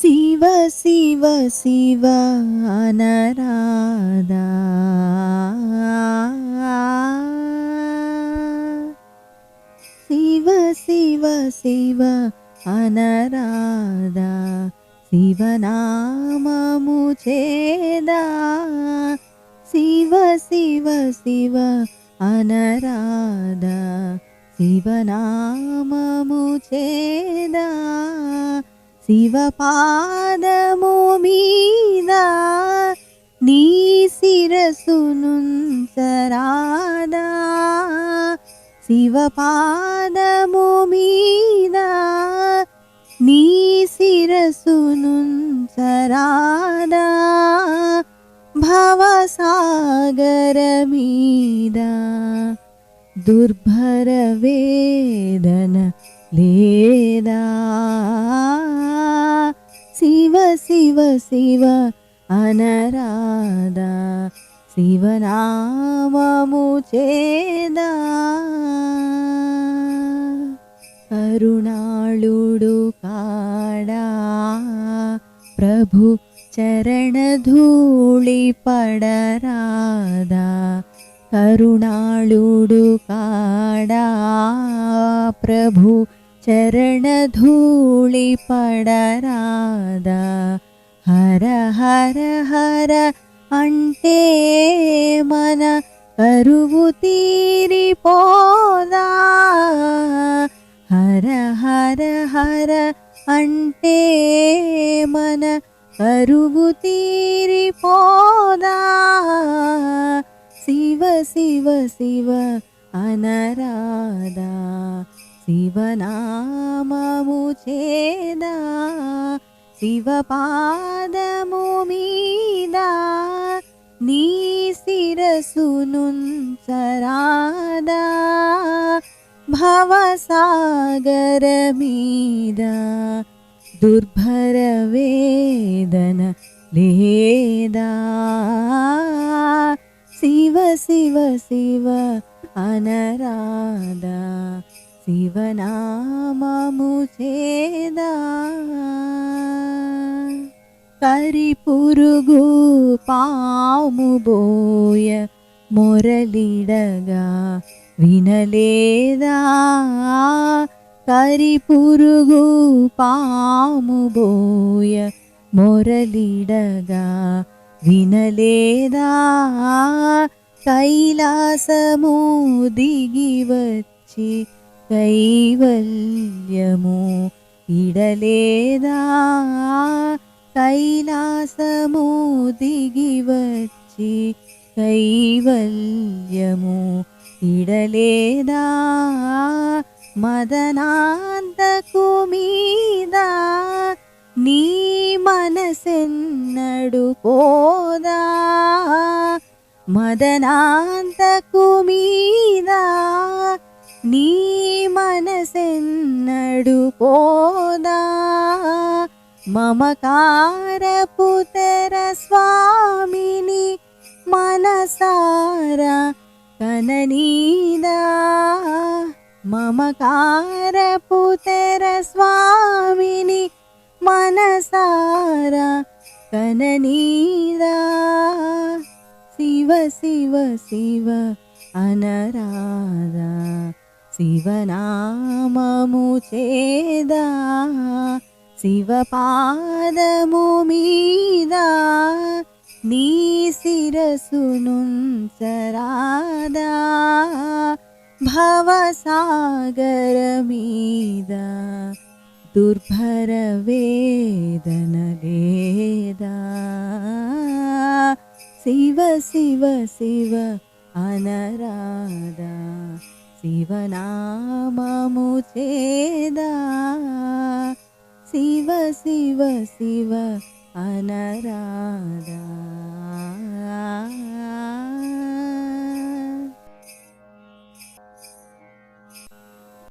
శివ శివ శివ అనరాదా శివ శివ శివ అనరాదా శివనామము చేదా. శివ శివ శివ అనరాదా శివనామము చేదా. శివపాదము మీద నీ శిరసునుంచరాదా. శివపాదము మీద నీ శిరసునుంచరాదా. భవసాగర మీద దుర్భర వేదన లేదా. శివ శివ అనరాధ. శివనామము చేదా. కరుణాళుడు కాడా. ప్రభు చరణధూళి పడరాదా. కరుణాళుడు కాడా. ప్రభు చరణధూళి పడరాదా హర హర హర అంటే మన కరువు తీరిపోదా హర హర హర అంటే మన కరువు తీరిపోదా శివ శివ శివ అనరాదా శివనామము చేదా శివపాదము మీద నీ శిరసునుంచరాదా భవసాగర మీద దుర్భర వేదన లేదా శివ శివ శివ అనరాధ శివనామము చేదా. కరి పురుగు పాము బోయ మొరలిడగా వినలేదా. కరి పురుగు పాము బోయ మొరలిడగా వినలేదా. కైలాసము దిగి వచ్చి కైవల్యము ఇడలేదా కైలాసము దిగి వచ్చి కైవల్యము ఇడలేదా మదనాంతకు మీద నీ మనసెన్నడు పోదా మదనాంతకు మీద నీ మనసెన్నడు పోదా. మమకారపు తెర స్వామిని మనసారా కననీదా. మమకారపు తెర స్వామిని మనసారా కననీదా. శివ శివ శివ అనరాదా. శివనామము చేదా శివపాదము మీద నీ శిరసునుంచరాదా భవసాగర మీద దుర్భర వేదన లేదా శివ శివ శివ అనరాదా. శివనామము చేదా. శివ శివ శివ అనరాధా.